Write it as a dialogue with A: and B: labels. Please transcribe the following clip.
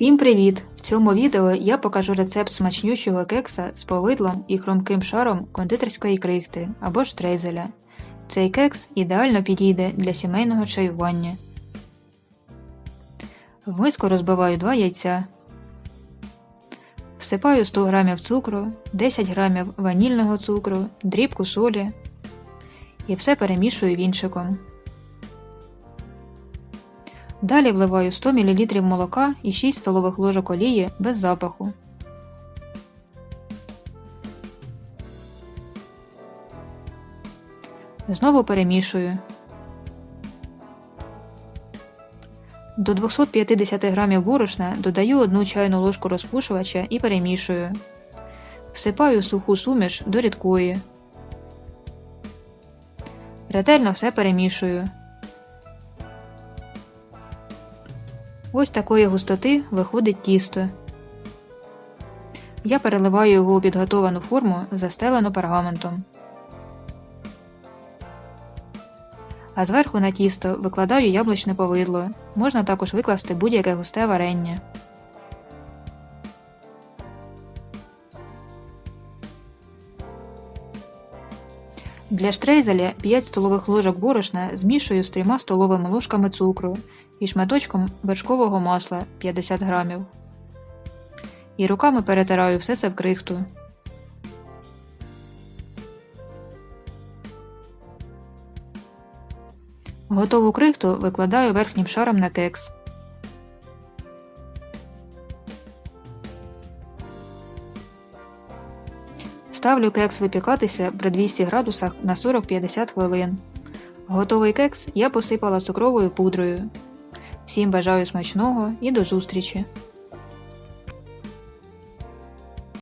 A: Всім привіт! В цьому відео я покажу рецепт смачнющого кекса з повидлом і хрумким шаром кондитерської крихти або ж трейзеля. Цей кекс ідеально підійде для сімейного чаювання. В миску розбиваю 2 яйця. Всипаю 100 г цукру, 10 г ванільного цукру, дрібку солі і все перемішую вінчиком. Далі вливаю 100 мл молока і 6 столових ложок олії без запаху. Знову перемішую. До 250 г борошна додаю 1 чайну ложку розпушувача і перемішую. Всипаю суху суміш до рідкої. Ретельно все перемішую. Ось такої густоти виходить тісто. Я переливаю його у підготовану форму, застелену пергаментом. А зверху на тісто викладаю яблучне повидло. Можна також викласти будь-яке густе варення. Для штрейзеля 5 столових ложок борошна змішую з 3 столовими ложками цукру і шматочком вершкового масла 50 грамів. І руками перетираю все це в крихту. Готову крихту викладаю верхнім шаром на кекс. Ставлю кекс випікатися при 200 градусах на 40-50 хвилин. Готовий кекс я посипала цукровою пудрою. Всім бажаю смачного і до зустрічі!